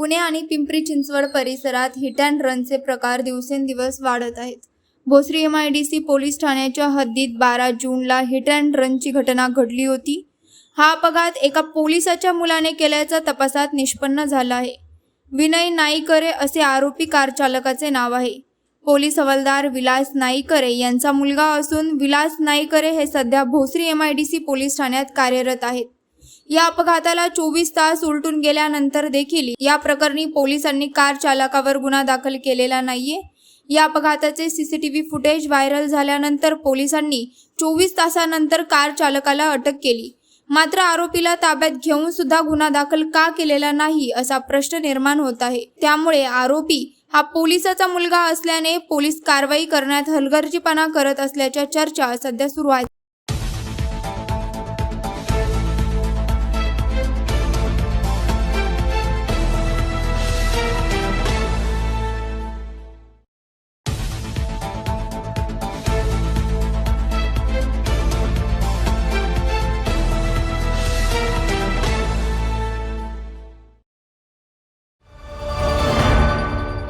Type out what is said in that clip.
पुणे आणि पिंपरी चिंचवड परिसरात hit and रनचे प्रकार दिवसेंदिवस वाढत आहेत. Bhosari M I D C police ठाण्याच्या हद्दीत बारा जूनला हिट अँड रनची घटना घडली होती. हा अपघात एका पोलिसाच्या मुलाने केल्याचा तपासात निष्पन्न झाला आहे. विनय नाईकरे असे आरोपी कार चालकाचे नाव आहे. पोलीस हवालदार विलास नाईकरे यांचा मुलगा असून विलास नाईकरे हे सध्या Bhosari M I D C police ठाण्यात कार्यरत आहेत. या अपघाताला चोवीस तास उलटून गेल्यानंतर देखील या प्रकरणी पोलिसांनी कार चालकावर गुन्हा दाखल केलेला नाहीये. या अपघाताचे सीसीटीव्ही फुटेज व्हायरल झाल्यानंतर पोलिसांनी चोवीस तासानंतर कार चालकाला अटक केली. मात्र आरोपीला ताब्यात घेऊन सुद्धा गुन्हा दाखल का केलेला नाही असा प्रश्न निर्माण होत आहे. त्यामुळे आरोपी हा पोलिसाचा मुलगा असल्याने पोलीस कारवाई करण्यात हलगर्जीपणा करत असल्याच्या चर्चा सध्या सुरू आहेत